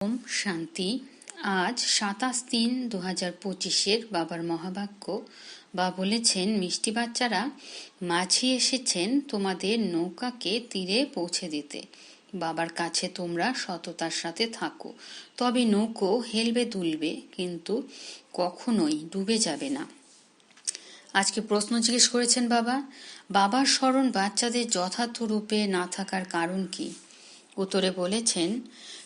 ওম, শান্তি। আজ সাতাশ তিন দু হাজার পঁচিশের বাবার মহাবাক্য বা বলেছেন, মিষ্টি বাচ্চারা, মাঝি এসেছেন তোমাদের নৌকাকে তীরে পৌঁছে দিতে। বাবার কাছে তোমরা সততার সাথে থাকো। তবে নৌকো হেলবে দুলবে, কিন্তু কখনোই ডুবে যাবে না। আজকে প্রশ্ন জিজ্ঞেস করেছেন বাবা, বাবার স্মরণ বাচ্চাদের যথার্থ রূপে না থাকার কারণ কি? উত্তরে বলেছেন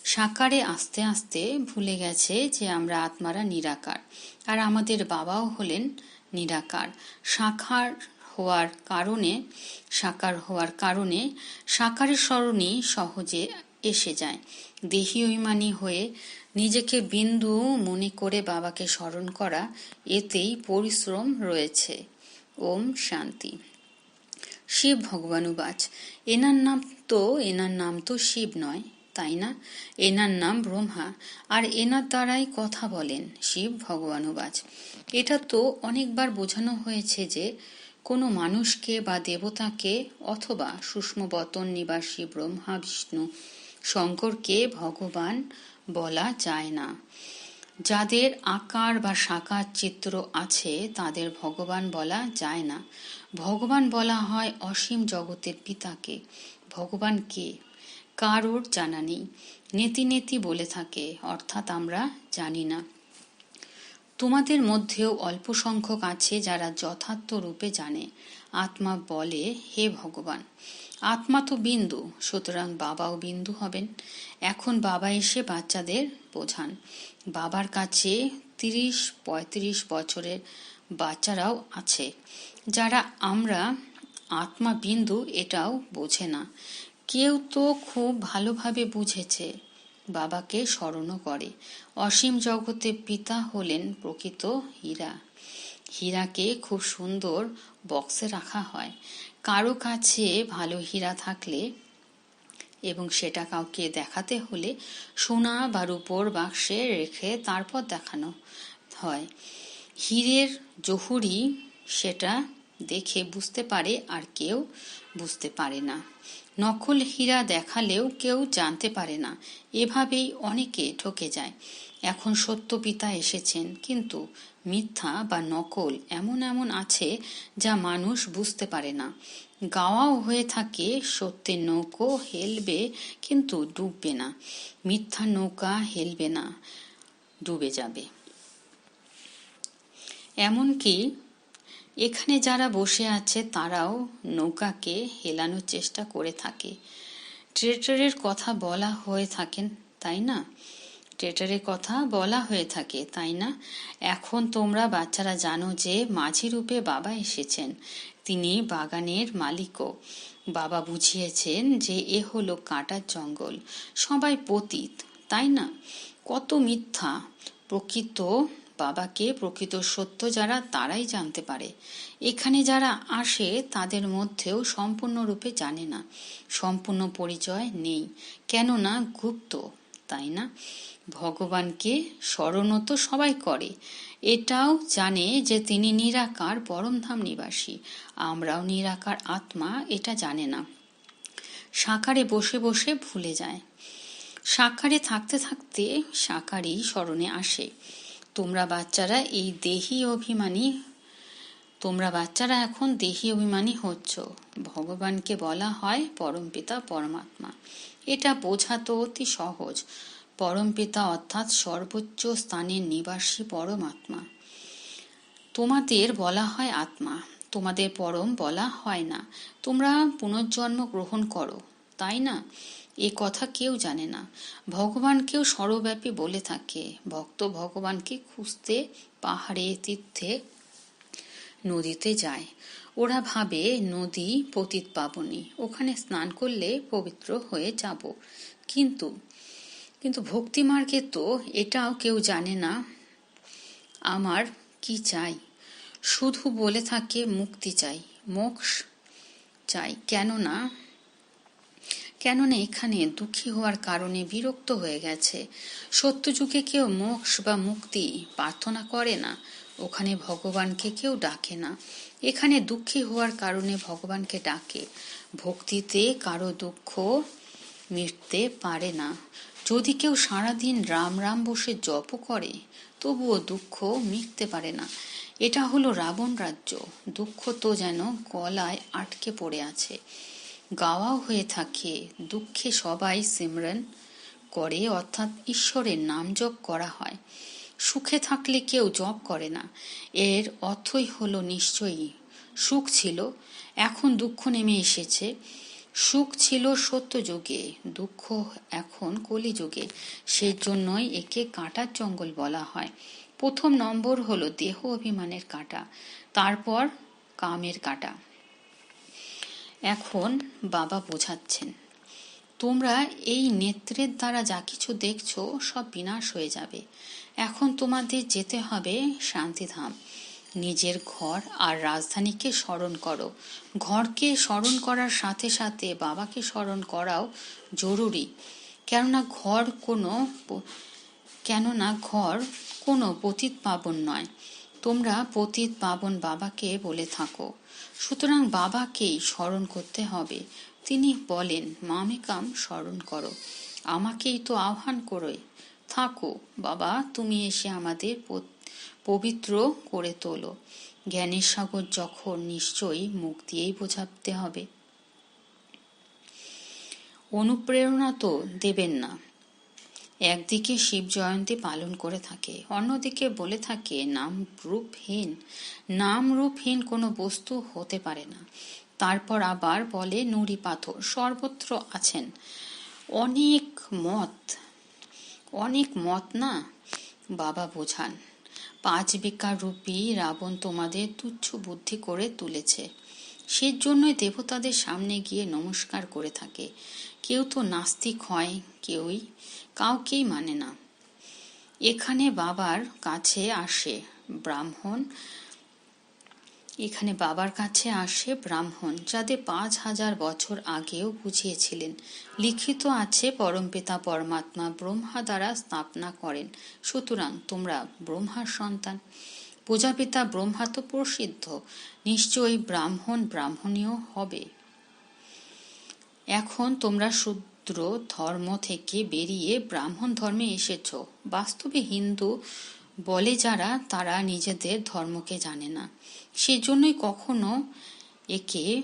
সাকারে আস্তে আস্তে ভুলে গেছে যে আমরা আত্মারা নিরাকার। আর আমাদের বাবাও হলেন নিরাকার। সাকার হওয়ার কারণে, সাকার হওয়ার কারণে সাকারের স্মরণই সহজে এসে যায়। দেহি অভিমানী হয়ে নিজেকে বিন্দু মনে করে বাবাকে স্মরণ করা, এতেই পরিশ্রম রয়েছে। ওম শান্তি। শিব ভগবানুবাচ এনার নাম তো, এনার নাম তো শিব নয়। তাই না? এনার নাম ব্রহ্মা। আর এনার দ্বারাই কথা বলেন শিব ভগবানুবাচ এটা তো অনেকবার বোঝানো হয়েছে যে, কোনো মানুষকে বা দেবতাকে অথবা সূক্ষ্মবতন নিবাসী ব্রহ্মা, বিষ্ণু, শঙ্করকে ভগবান বলা যায় না। যাদের আকার বা সাকার চিত্র আছে, তাদের ভগবান বলা যায় না। ভগবান বলা হয় অসীম জগতের পিতাকে। ভগবান কে? কারোর জানা নেই। নেতি নেতি বলে থাকে, অর্থাৎ আমরা জানি না। তোমাদের মধ্যেও অল্প সংখ্যক আছে যারা যথার্থ রূপে জানে। আত্মা বলে, হে ভগবান, আত্মা তো বিন্দু, সুতরাং বাবাও বিন্দু হবেন। এখন বাবা এসে বাচ্চাদের বোঝান। বাবার কাছে তিরিশ, পঁয়ত্রিশ বছরের বাচ্চারাও আছে। যারা আমরা আত্মা বিন্দু এটাও বোঝে না। কেউ তো খুব ভালোভাবে বুঝেছে, বাবাকে স্মরণও করে। অসীম জগতে পিতা হলেন প্রকৃত হীরা। হীরাকে খুব সুন্দর বক্সে রাখা হয়। কারও কাছে ভালো হীরা থাকলে এবং সেটা কাউকে দেখাতে হলে সোনা বা রূপোর বাক্সে রেখে তারপর দেখানো হয়। হীরের জহুরি সেটা দেখে বুঝতে পারে আর কেউ বুঝতে পারে না। নকল হীরা দেখালেও কেউ জানতে পারে না। এভাবেই অনেকে ঠকে যায়। এখন সত্য পিতা এসেছেন, কিন্তু মিথ্যা বা নকল এমন এমন আছে যা মানুষ বুঝতে পারে না। গাওয়াও হয়ে থাকে সত্যের নৌকো হেলবে কিন্তু ডুববে না। মিথ্যা নৌকা হেলবে না, ডুবে যাবে। এমনকি এখানে যারা বসে আছে, তারাও নৌকাকে হেলানোর চেষ্টা করে থাকে। ট্রেটারের কথা বলা হয়ে থাকেন, তাই না? ট্রেটারের কথা বলা হয়ে থাকে, তাই না? এখন তোমরা বাচ্চারা জানো যে, মাঝি রূপে বাবা এসেছেন। তিনি বাগানের মালিকও। বাবা বুঝিয়েছেন যে, এ হলো কাটার জঙ্গল, সবাই পতীত, তাই না? কত মিথ্যা, প্রকৃত বাবাকে প্রকৃত সত্য যারা, তারাই জানতে পারে। এখানে যারা আসে, তাদের মধ্যেও সম্পূর্ণরূপে জানে না। সম্পূর্ণ পরিচয় নেই। কেননা গুপ্ত, তাই না? ভগবানকে স্মরণও তো সবাই করে। এটাও জানে যে তিনি নিরাকার পরমধাম নিবাসী। আমরাও নিরাকার আত্মা, এটা জানে না। সাকারে বসে বসে ভুলে যায়। সাকারে থাকতে থাকতে সাকারই স্মরণে আসে। তোমরা বাচ্চারা, এই দেহি অভিমানী, তোমরা বাচ্চারা এখন দেহি অভিমানী হচ্ছ। ভগবানকে বলা হয় পরমপিতা পরমাত্মা। এটা বোঝা তো অতি সহজ। পরমপিতা অর্থাৎ সর্বোচ্চ স্থানের নিবাসী পরমাত্মা। তোমাদের বলা হয় আত্মা, তোমাদের পরম বলা হয় না। তোমরা পুনর্জন্ম গ্রহণ করো, তাই না? এ কথা কেউ জানে না। ভগবানকেও সর্বব্যাপী বলে থাকে। ভক্ত ভগবানকে খুঁজতে, পাহাড়ে, তীর্থে, নদীতে যায়। ওরা ভাবে, নদী পতিত পাবনি। ওখানে স্নান করলে পবিত্র হয়ে যাব। কিন্তু কিন্তু ভক্তি মার্গে তো এটাও কেউ জানে না, আমার কি চাই? শুধু বলে থাকে, মুক্তি চাই। মোক্ষ চাই? কেননা কেননা এখানে দুঃখী হওয়ার কারণে বিরক্ত হয়ে গেছে। সত্যযুগে কেউ মোক্ষ বা মুক্তি প্রার্থনা করে না। ওখানে ভগবানকে কেউ ডাকে না। এখানে দুঃখী হওয়ার কারণে ভগবানকে ডাকে। ভক্তিতে কারও দুঃখ মিটতে পারে না। যদি কেউ সারাদিন রাম রাম বসে জপ করে, তবুও দুঃখ মিটতে পারে না। এটা হলো রাবণ রাজ্য। দুঃখ তো যেন গলায় আটকে পড়ে আছে। গাওয়াও হয়ে থাকে। দুঃখে সবাই সিমরন করে, অর্থাৎ ঈশ্বরের নাম জপ করা হয়। সুখে থাকলে কেউ জপ করে না। এর অর্থই হলো নিশ্চয়ই সুখ ছিল। এখন দুঃখ নেমে এসেছে। সুখ ছিল সত্য যুগে দুঃখ এখন কলিযুগে। সেই জন্যই একে কাঁটার জঙ্গল বলা হয়। প্রথম নম্বর হলো দেহ অভিমানের কাঁটা, তারপর কামের কাঁটা। এখন বাবা বোঝাচ্ছেন, তোমরা এই নেত্রের দ্বারা যা কিছু দেখছ সব বিনাশ হয়ে যাবে। এখন তোমাদের যেতে হবে শান্তিধাম। নিজের ঘর আর রাজধানীকে স্মরণ করো। ঘরকে স্মরণ করার সাথে সাথে বাবাকে স্মরণ করাও জরুরি। কেননা ঘর কোনো কেননা ঘর কোনো পতিত পাবন নয়। তোমরা পতিত পাবন বাবাকে বলে থাকো। সুতরাং বাবাকেই স্মরণ করতে হবে। তিনি বলেন মামিকাম স্মরণ করো। আমাকেই তো আহ্বান করোই। থাকো, বাবা, তুমি এসে আমাদের পবিত্র করে তোলো। জ্ঞানের সাগর যখন নিশ্চয়ই মুখ দিয়েই বোঝাতে হবে। অনুপ্রেরণা তো দেবেন না। একদিকে শিব জয়ন্তী পালন করে থাকে, অন্যদিকে বলে থাকে নাম রূপহীন নাম রূপহীন কোনো বস্তু হতে পারে না। তারপর আবার বলে, নুড়ি পাথর, সর্বত্র আছেন। অনেক মত অনেক মত না? বাবা বোঝান, পাঁচ বিকার রূপী রাবণ তোমাদের তুচ্ছ বুদ্ধি করে তুলেছে। সেজন্যই দেবতাদের সামনে গিয়ে নমস্কার করে থাকে। কেউ তো নাস্তিক হয়, কেউই কাউকেই মানে না। এখানে বাবার কাছে আসে ব্রাহ্মণ, এখানে বাবার কাছে আসে ব্রাহ্মণ, যাদের পাঁচ হাজার বছর আগেও বুঝিয়েছিলেন। লিখিত আছে, পরমপিতা পরমাত্মা ব্রহ্মা দ্বারা স্থাপনা করেন। সুতরাং তোমরা ব্রহ্মার সন্তান। প্রজাপিতা ব্রহ্মা তো প্রসিদ্ধ, নিশ্চয়ই ব্রাহ্মণ ব্রাহ্মণীয় হবে। এখন তোমরা শূদ্র ধর্ম থেকে বেরিয়ে ব্রাহ্মণ ধর্মে এসেছ। বাস্তবে হিন্দু বলে যারা, তারা নিজেদের ধর্মকে জানে না। সেজন্যই কখনো একে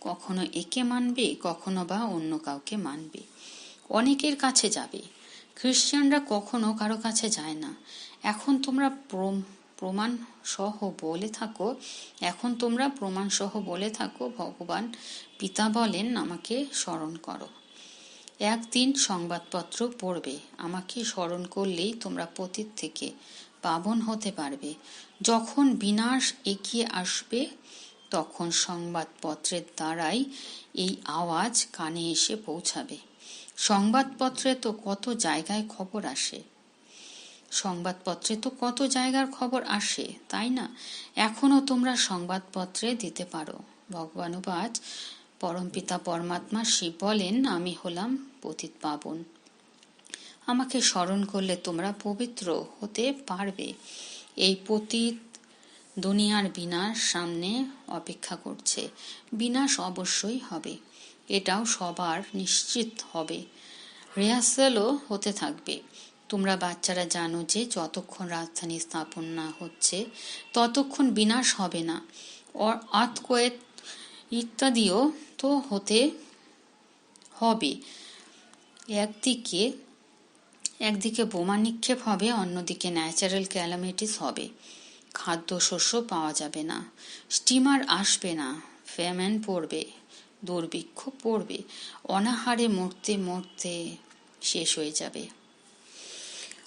কখনো একে মানবে, কখনো বা অন্য কাউকে মানবে। অনেকের কাছে যাবে। খ্রিস্টানরা কখনো কারও কাছে যায় না। এখন তোমরা প্রমাণ সহ বলে থাকো। এখন তোমরা প্রমাণ সহ বলে থাকো। ভগবান পিতা বলেন, আমাকে স্মরণ করো। একদিন সংবাদপত্র পড়বে। আমাকে স্মরণ করলেই তোমরা পতীত থেকে পাবন হতে পারবে। যখন বিনাশ এগিয়ে আসবে, তখন সংবাদপত্রের দ্বারাই এই আওয়াজ কানে এসে পৌঁছাবে। সংবাদপত্রে তো কত জায়গায় খবর আসে। সংবাদপত্রে তো কত জায়গার খবর আসে, তাই না? এখনও তোমরা সংবাদপত্রে দিতে পারো। ভগবানুবাজ পরমপিতা পরমাত্মা শিব বলেন, আমি হলাম পতিত পাবন। আমাকে স্মরণ করলে তোমরা পবিত্র হতে পারবে। এই পতীত দুনিয়ার বিনাশ সামনে অপেক্ষা করছে। বিনাশ অবশ্যই হবে। এটাও সবার নিশ্চিত হবে। রিহার্সালও হতে থাকবে। তোমরা বাচ্চারা জানো যে যতক্ষণ রাজধানী স্থাপন না হচ্ছে, ততক্ষণ বিনাশ হবে না। আতকোয়েত ইত্যাদিও তো হতে হবে। একদিকে একদিকে বোমা নিক্ষেপ হবে, অন্যদিকে ন্যাচারাল ক্যালামিটিস হবে। খাদ্য শস্য পাওয়া যাবে না স্টিমার আসবে না ফ্যামেন পড়বে, দুর্ভিক্ষ পড়বে, অনাহারে মরতে মরতে শেষ হয়ে যাবে।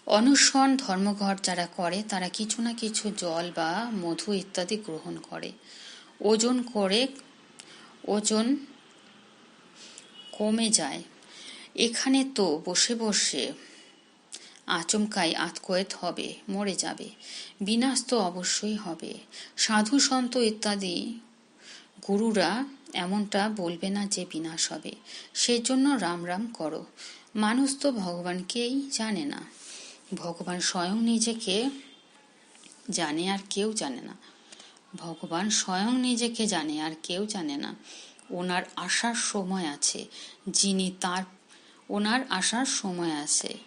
অনুসরণ ধর্মঘট যারা করে, তারা কিছু না কিছু জল বা মধু ইত্যাদি গ্রহণ করে। ওজন করে ওজন কমে যায়। এখানে তো বসে বসে আচমকাই আতকয়েত হবে, মরে যাবে। বিনাশ তো অবশ্যই হবে। সাধু, সন্ত ইত্যাদি গুরুরা এমনটা বলবে না যে বিনাশ হবে। সেজন্য রাম রাম করো। মানুষ তো ভগবানকেই জানে না। ভগবান স্বয়ং নিজেকে জানে আর কেউ জানে না। ভগবান স্বয়ং নিজেকে জানে, আর কেউ জানে না। ওনার আসার সময় আছে, যিনি তার, ওনার আসার সময় আছে।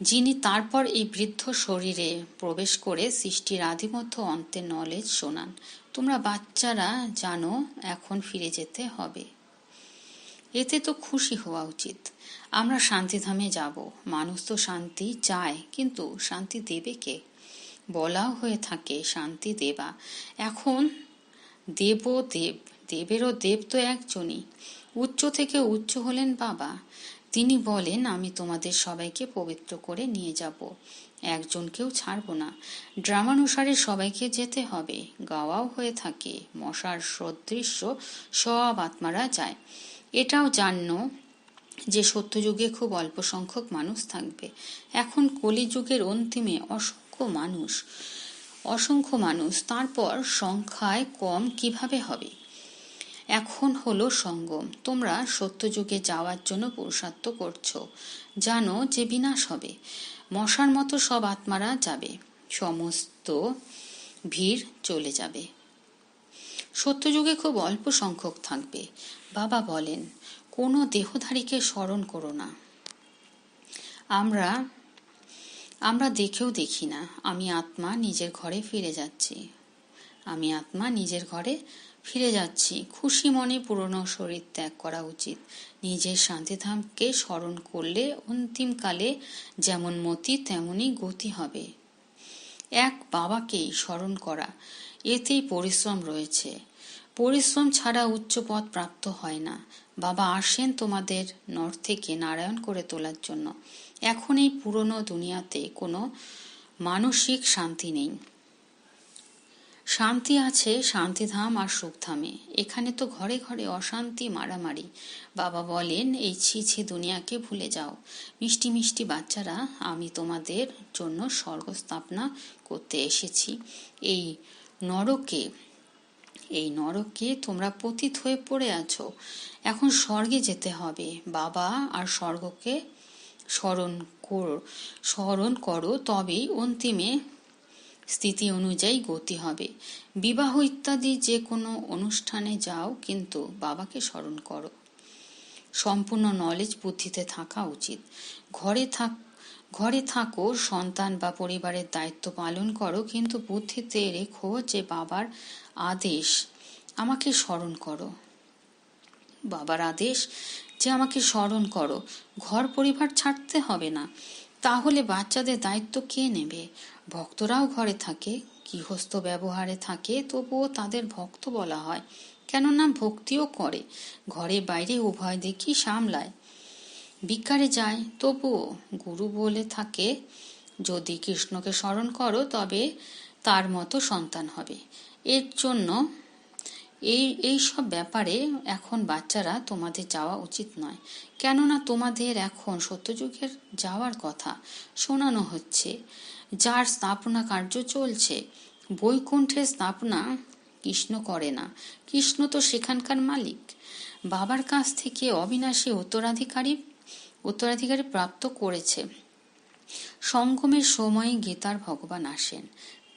যিনি তারপর এই বৃদ্ধ শরীরে প্রবেশ করে সৃষ্টির আদিমধ্য অন্তের নলেজ শোনান। তোমরা বাচ্চারা জানো, এখন ফিরে যেতে হবে। এতে তো খুশি হওয়া উচিত। আমরা শান্তিধামে যাব। মানুষ তো শান্তি চায়, কিন্তু শান্তি দেবে কে? বলাও হয়ে থাকে, শান্তি দেবা। এখন দেব দেব দেবেরও দেব তো একজনই। উচ্চ থেকে উচ্চ হলেন বাবা। তিনি বলেন, আমি তোমাদের সবাইকে পবিত্র করে নিয়ে যাব। একজনকেও ছাড়ব না। ড্রামানুসারে সবাইকে যেতে হবে। গাওয়াও হয়ে থাকে। মশার সদৃশ্য সব আত্মারা যায়। এটাও জান্ন যে সত্যযুগে খুব অল্প সংখ্যক মানুষ থাকবে। এখন কলিযুগের অন্তিমে অসংখ্য মানুষ, অসংখ্য মানুষ, তারপর সংখ্যায় কম কীভাবে হবে? এখন হলো সঙ্গম। তোমরা সত্যযুগে যাওয়ার জন্য পুরুষার্থ করছ। জানো যে বিনাশ হবে। মশার মতো সব আত্মারা যাবে। সমস্ত ভিড় চলে যাবে। সত্যযুগে খুব অল্প সংখ্যক থাকবে। বাবা বলেন, কোনো দেহধারীকে স্মরণ করো না। আমরা আমরা দেখেও দেখি না। আমি আত্মা নিজের ঘরে ফিরে যাচ্ছি। আমি আত্মা নিজের ঘরে ফিরে যাচ্ছি। খুশি মনে পুরনো শরীর ত্যাগ করা উচিত। নিজের শান্তিধামকে স্মরণ করলে অন্তিমকালে যেমন মতি, তেমনই গতি হবে। এক বাবাকেই স্মরণ করা, এতেই পরিশ্রম রয়েছে। পরিশ্রম ছাড়া উচ্চ পদ প্রাপ্ত হয় না। বাবা আসেন তোমাদের নর থেকে নারায়ণ করে তোলার জন্য। এখন এই পুরনো দুনিয়াতে কোনো মানসিক শান্তি নেই। শান্তি আছে শান্তিধাম আর সুখধামে। এখানে তো ঘরে ঘরে অশান্তি, মারামারি। বাবা বলেন, এই ছি ছি দুনিয়াকে ভুলে যাও। মিষ্টি মিষ্টি বাচ্চারা, আমি তোমাদের জন্য স্বর্গ স্থাপনা করতে এসেছি। এই নরকে এই নরকে তোমরা পতিত হয়ে পড়ে আছো। এখন স্বর্গে যেতে হবে। বাবা আর স্বর্গকে স্মরণ কর, স্মরণ করো তবেই অন্তিমে স্থিতি অনুযায়ী গতি হবে। বিবাহ ইত্যাদি যে কোনো অনুষ্ঠানে যাও, কিন্তু বাবাকে স্মরণ করো। সম্পূর্ণ নলেজ বুদ্ধিতে থাকা উচিত। ঘরে থাক, ঘরে থাকো, সন্তান বা পরিবারের দায়িত্ব পালন করো, কিন্তু বুদ্ধিতে রেখো যে বাবার আদেশ, আমাকে স্মরণ করো। বাবার আদেশ যে আমাকে স্মরণ করো, ঘর পরিবার ছাড়তে হবে না। তাহলে বাচ্চাদের দায়িত্ব কে নেবে? ভক্তরাও ঘরে থাকে, গৃহস্থ ব্যবহারে থাকে, তবুও তাদের ভক্ত বলা হয়। কেননা ভক্তিও করে, ঘরে বাইরে উভয় দেখি সামলায়। বিকারে যায়, তবুও গুরু বলে থাকে, যদি কৃষ্ণকে স্মরণ করো, তবে তার মতো সন্তান হবে। এর জন্য এই এই সব ব্যাপারে এখন বাচ্চারা তোমাদের যাওয়া উচিত নয়। কেননা তোমাদের এখন সত্যযুগের যাওয়ার কথা শোনানো হচ্ছে। যার স্থাপনা কার্য চলছে, বৈকুণ্ঠের স্থাপনা কৃষ্ণ করে না। কৃষ্ণ তো সেখানকার মালিক। বাবার কাছ থেকে অবিনাশী উত্তরাধিকারী উত্তরাধিকারী প্রাপ্ত করেছে। সঙ্গমের সময় গীতার ভগবান আসেন।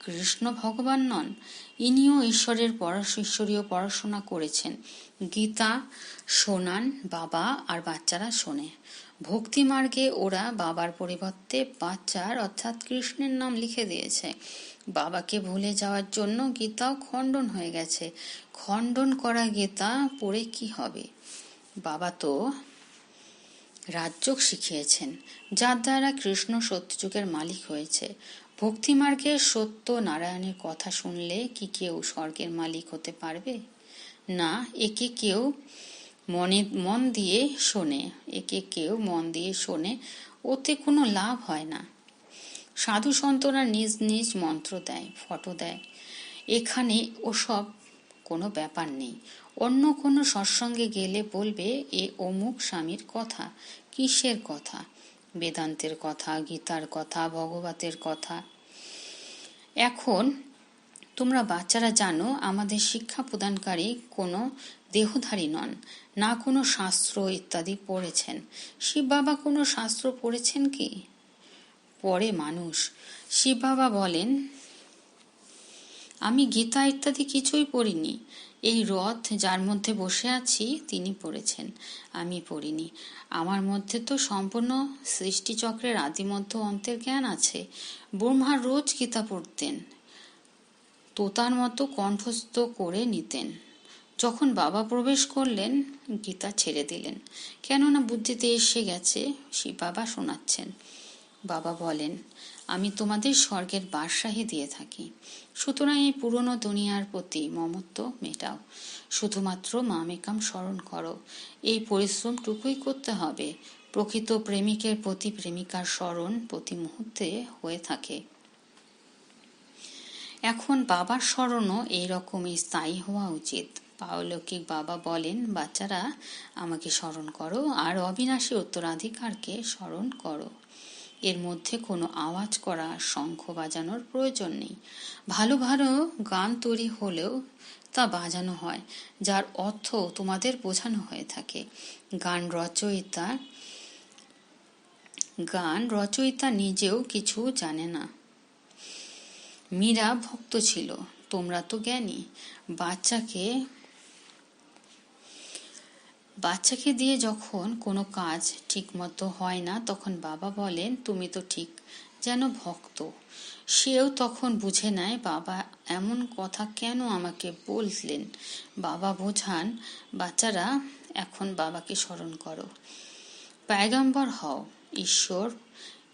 কৃষ্ণ ভগবান নন, ইনিও ঈশ্বরের ঈশ্বরীয় পড়াশোনা করেছেন। গীতা শোনান বাবা আর বাচ্চারা শোনে। ভক্তি মার্গে ওরা বাবার পরিবর্তে বাচ্চার অর্থাৎ কৃষ্ণের নাম লিখে দিয়েছে। বাবাকে ভুলে যাওয়ার জন্য গীতাও খণ্ডন হয়ে গেছে। খণ্ডন করা গীতা পড়ে কি হবে? বাবা তো রাজ্যক শিখিয়েছেন, যার দ্বারা কৃষ্ণ সত্যযুগের মালিক হয়েছে। ভক্তিমার্গে সত্য নারায়ণের কথা শুনলে কি কেউ স্বর্গের মালিক হতে পারবে? না, একে কেউ মনে, মন দিয়ে শোনে, একে কেউ মন দিয়ে শোনে, ওতে কোনো লাভ হয় না। সাধু সন্তরা নিজ নিজ মন্ত্র দেয়, ফটো দেয়। এখানে ওসব কোনো ব্যাপার নেই। অন্য কোনো সৎসঙ্গে গেলে বলবে, এ অমুক স্বামীর কথা, কিসের কথা? বেদান্তের কথা, গীতার কথা, ভগবতের কথা। এখন তোমরা বাচ্চারা জানো, আমাদের শিক্ষা প্রদানকারী কোনো দেহধারী নন, না কোনো শাস্ত্র ইত্যাদি পড়েছেন। শিব বাবা কোনো শাস্ত্র পড়েছেন কি? পড়ে মানুষ। শিব বাবা বলেন, আমি গীতা ইত্যাদি কিছুই পড়িনি। এই রথ যার মধ্যে বসে আছি, তিনি পড়েছেন। আমি পড়িনি। আমার মধ্যে তো সম্পূর্ণ সৃষ্টিচক্রের আদিমধ্য অন্তের জ্ঞান আছে। ব্রহ্মা রোজ গীতা পড়তেন। তোতার মতো কণ্ঠস্থ করে নিতেন। যখন বাবা প্রবেশ করলেন, গীতা ছেড়ে দিলেন। কেননা বুদ্ধিতে এসে গেছে শিব বাবা শোনাচ্ছেন। বাবা বলেন আমি তোমাদের স্বর্গের বাদশাহী দিয়ে থাকি। সুতরাং এই পুরনো দুনিয়ার প্রতি মমত্ব মেটাও। শুধুমাত্র মামেকাম স্মরণ করো। এই পরিশ্রমটুকুই করতে হবে। প্রকৃত প্রেমিকের প্রতি প্রেমিকার স্মরণ প্রতি মুহূর্তে হয়ে থাকে। এখন বাবার স্মরণও এইরকমই স্থায়ী হওয়া উচিত। পাওলৌকিক বাবা বলেন, বাচ্চারা, আমাকে স্মরণ করো আর অবিনাশী উত্তরাধিকারকে স্মরণ করো। এর মধ্যে কোনো আওয়াজ করা, শঙ্খ বাজানোর প্রয়োজন নেই। ভালো ভালো গান তৈরি হলেও তা বাজানো হয়, যার অর্থ তোমাদের বোঝানো হয়ে থাকে। গান রচয়িতা গান রচয়িতা নিজেও কিছু জানে না। মীরা ভক্ত ছিল, তোমরা তো জ্ঞানী। বাচ্চাকে বাচ্চাকে দিয়ে যখন কোনো কাজ ঠিকমতো হয় না, তখন বাবা বলেন, তুমি তো ঠিক যেন ভক্ত। সেও তখন বুঝে নেয়, বাবা এমন কথা কেন আমাকে বললেন? বাবা বোঝান, বাচ্চারা, এখন বাবাকে স্মরণ করো। প্যাগম্বর হও, ঈশ্বর,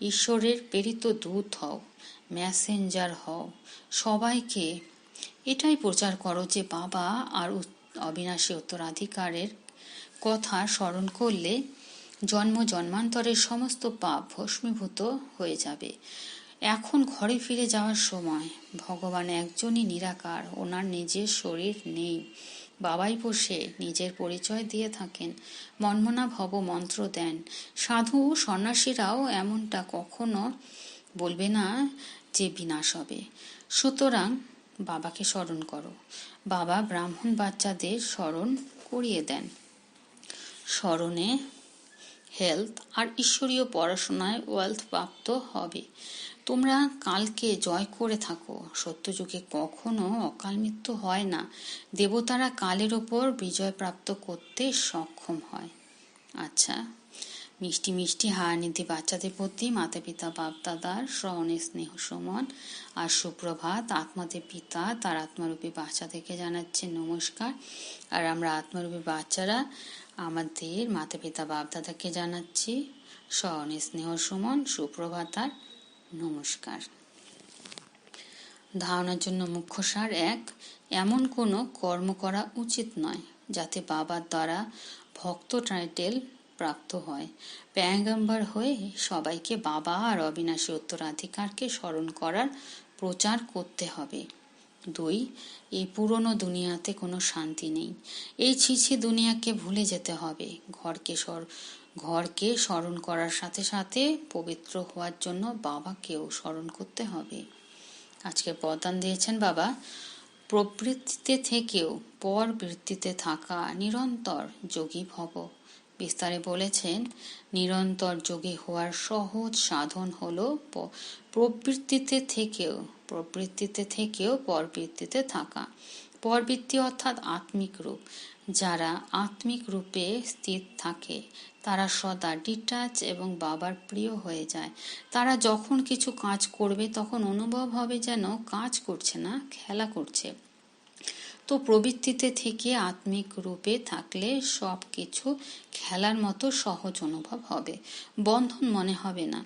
ঈশ্বরের প্রেরিত দূত হও ম্যাসেঞ্জার হও, সবাইকে। এটাই প্রচার করো যে বাবা আর অবিনাশী উত্তরাধিকারের কথা স্মরণ করলে জন্ম জন্মান্তরের সমস্ত পাপ ভস্মীভূত হয়ে যাবে। এখন ঘরে ফিরে যাওয়ার সময় ভগবান একজনই নিরাকার, ওনার নিজের শরীর নেই। বাবাই বসে নিজের পরিচয় দিয়ে থাকেন, মনমনা ভব মন্ত্র দেন। সাধু সন্ন্যাসীরাও এমনটা কখনো বলবে না যে বিনাশ হবে। সুতরাং বাবাকে স্মরণ করো। বাবা ব্রাহ্মণ বাচ্চাদের স্মরণ করিয়ে দেন। স্মরণে হেলথ আর ঈশ্বরীয় পড়াশোনায় ওয়েলথ প্রাপ্ত হবে। তোমরা কালকে জয় করে থাকো। সত্যযুগে কখনো অকাল মৃত্যু হয় না। দেবতারা কালের ওপর বিজয় প্রাপ্ত করতে সক্ষম হয়। আচ্ছা মিষ্টি মিষ্টি হারানিধি বাচ্চাদের প্রতি মাতা পিতা বাপ দাদার স্মরণে স্নেহ সমান। আর সুপ্রভাত, আত্মাদের পিতা তার আত্মারূপী বাচ্চাদেরকে জানাচ্ছে নমস্কার। আর আমরা আত্মারূপী বাচ্চারা আমাদের মাতা পিতা বাপ দাদাকে জানাচ্ছি স্মরণে স্নেহ সমান সুপ্রভাত আর নমস্কার। ধারণার জন্য মুখ্য সার এক, এমন কোনো কর্ম করা উচিত নয় যাতে বাবার দ্বারা ভক্ত টাইটেল প্রাপ্ত হয়। প্যাঙ্গাম্বার হয়ে সবাইকে বাবা আর অবিনাশী উত্তরাধিকারকে স্মরণ করার প্রচার করতে হবে। দুই, এই পুরনো দুনিয়াতে কোনো শান্তি নেই। এই ছিছি দুনিয়াকে ভুলে যেতে হবে। ঘরকে সর, ঘরকে স্মরণ করার সাথে সাথে পবিত্র হওয়ার জন্য বাবাকেও স্মরণ করতে হবে। আজকে প্রদান দিয়েছেন বাবা, প্রবৃত্তিতে থেকেও পর বৃত্তিতে থাকা নিরন্তর যোগী ভব। বিস্তারে বলেছেন, নিরন্তর যোগী হওয়ার সহজ সাধন হলো প্রবৃত্তিতে থেকেও প্রবৃত্তিতে থেকেও পরবৃত্তিতে থাকা। পরবৃত্তি অর্থাৎ আত্মিক রূপ। যারা আত্মিক রূপে স্থির থাকে, তারা সদা ডিটাচ এবং বাবার প্রিয় হয়ে যায়। তারা যখন কিছু কাজ করবে, তখন অনুভব হবে যেন কাজ করছে না, খেলা করছে। তো প্রবৃত্তিতে থেকে আত্মিক রূপে থাকলে সব কিছু খেলার মতো সহজ অনুভব হবে। বন্ধন মনে হবে না।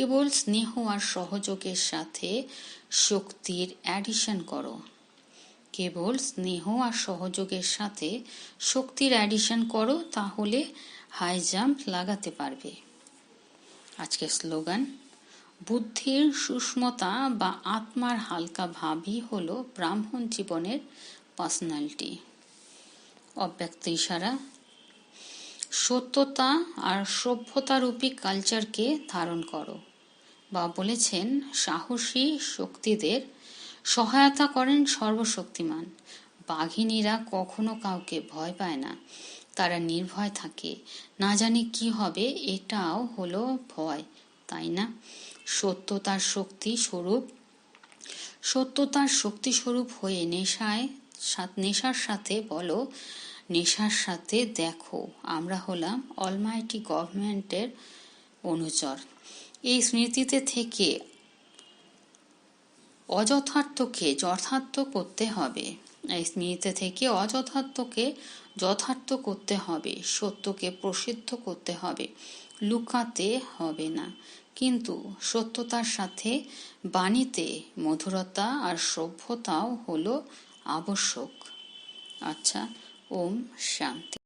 কেবল স্নেহ আর সহযোগের সাথে শক্তির অ্যাডিশন করো। কেবল স্নেহ আর সহযোগের সাথে শক্তির অ্যাডিশন করো, তাহলে হাই জাম্প লাগাতে পারবে। আজকের স্লোগান বুদ্ধির সুষ্মতা বা আত্মার হালকা ভাবই হল ব্রাহ্মণ জীবনের পার্সোনালিটি অব্যক্ত ইশারা, সত্যতা আর সভ্যতারূপী কালচারকে ধারণ করো। বা বলেছেন, সাহসী শক্তিদের সহায়তা করেন সর্বশক্তিমান। বাঘিনীরা কখনো কাউকে ভয় পায় না। তারা নির্ভয় থাকে। না জানি কি হবে, এটাও হলো ভয়, তাই না? সত্যতার শক্তি স্বরূপ, সত্যতার শক্তিস্বরূপ হয়ে নেশায় নেশার সাথে বলো, নেশার সাথে দেখো। আমরা হলাম অলমাইটি গভর্নমেন্টের অনুচর। এই স্মৃতিতে থেকে অযথার্থকে যথার্থ করতে হবে। এই স্মৃতিতে থেকে অযথার্থকে যথার্থ করতে হবে, সত্যকে প্রসিদ্ধ করতে হবে, লুকাতে হবে না। কিন্তু সত্যতার সাথে বাণীতে মধুরতা আর সভ্যতাও হলো আবশ্যক। আচ্ছা ওম শান্তি।